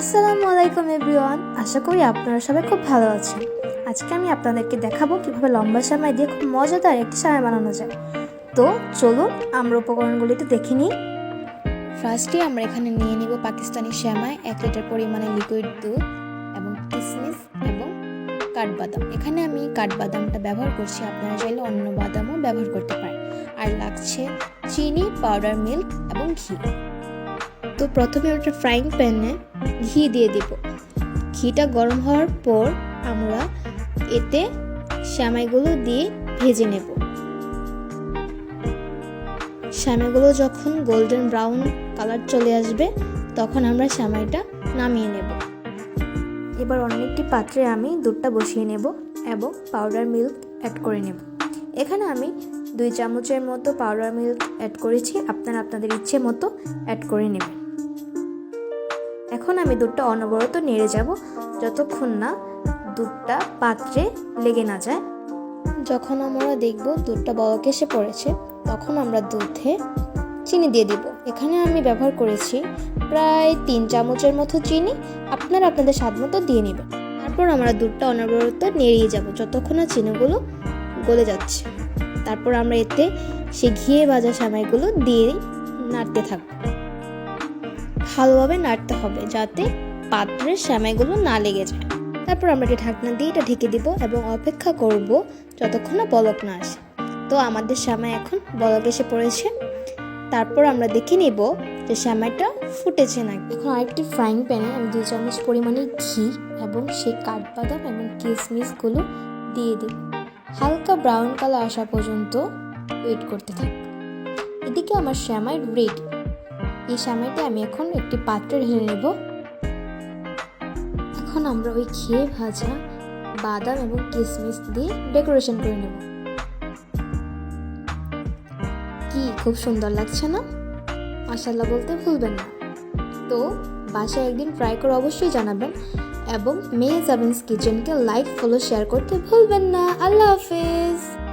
আসসালামু আলাইকুম এভরিওয়ান, আশা করি আপনারা সবাই খুব ভালো আছেন। আজকে আমি আপনাদেরকে দেখাবো কীভাবে লম্বা সেমাই দিয়ে খুব মজাদার একটি সেমাই বানানো যায়। তো চলুন, আমরা উপকরণগুলি একটু দেখে নিই। ফার্স্টে আমরা এখানে নিয়ে নিব পাকিস্তানি শ্যামাই এক লিটার পরিমাণে লিকুইড দুধ এবং কিশমিশ এবং কাঠবাদাম। এখানে আমি কাঠবাদামটা ব্যবহার করছি, আপনারা চাইলে অন্য বাদামও ব্যবহার করতে পারেন। আর লাগছে চিনি পাউডার মিল্ক এবং ঘি। তো প্রথমে একটা ফ্রাইং প্যানে ঘি দিয়ে দিব। ঘিটা গরম হওয়ার পর আমরা এতে শ্যামাইগুলো দিয়ে ভেজে নেব। শ্যামাইগুলো যখন গোল্ডেন ব্রাউন কালার চলে আসবে, তখন আমরা শ্যামাইটা নামিয়ে নেব। এবার অন্য একটি পাত্রে আমি দুধটা বসিয়ে নেব এবং পাউডার মিল্ক অ্যাড করে নেব। এখানে আমি দুই চামচের মতো পাউডার মিল্ক অ্যাড করেছি, আপনারা আপনাদের ইচ্ছে মতো অ্যাড করে নেবেন। এখন আমি দুধটা অনবরত নেড়ে যাব, যতক্ষণ না দুধটা পাত্রে লেগে না যায়। যখন আমরা দেখব দুধটা বলক এসে পড়েছে, তখন আমরা দুধে চিনি দিয়ে দিব। এখানে আমি ব্যবহার করেছি প্রায় তিন চামচের মতো চিনি, আপনারা আপনাদের স্বাদ মতো দিয়ে নেবেন। তারপর আমরা দুধটা অনবরত নেড়িয়ে যাব, যতক্ষণ না চিনিগুলো গলে যাচ্ছে। তারপর আমরা এতে সে ঘিয়ে ভাজা সামাইগুলো দিয়ে নাড়তে থাকব। ভালোভাবে নাড়তে হবে যাতে পাত্রের শ্যামাইগুলো না লেগে যায়। তারপর আমরা এটা ঢাকনা দিয়ে এটা ঢেকে দিব এবং অপেক্ষা করব যতক্ষণ না বলক না আসে। তো আমাদের শ্যামাই এখন বলক এসে পড়েছে। তারপর আমরা দেখে নিব যে শ্যামাইটা ফুটেছে নাকি। এখন আরেকটি ফ্রাইং প্যানে আমি দুই চামচ পরিমাণে ঘি এবং সেই কাঠবাদাম এবং কিশমিশগুলো দিয়ে দিই হালকা ব্রাউন কালার আসা পর্যন্ত ওয়েট করতে থাক। এদিকে আমার শ্যামাই রেডি এই শ্যামাইটা আমি এখন একটি পাত্রে ঢেলে নেব। এখন আমরা ওই ঘিয়ে ভাজা বাদাম এবং কিশমিশ দিয়ে ডেকোরেশন করে নেব। কি, খুব সুন্দর লাগছে না? মাসাল্লাহ বলতে ভুলবেন না। তো বাসায় একদিন ট্রাই করে অবশ্যই জানাবেন এবং মেয়ে জাবিন্স কিচেনকে লাইক, ফলো, শেয়ার করতে ভুলবেন না। আল্লাহ হাফেজ।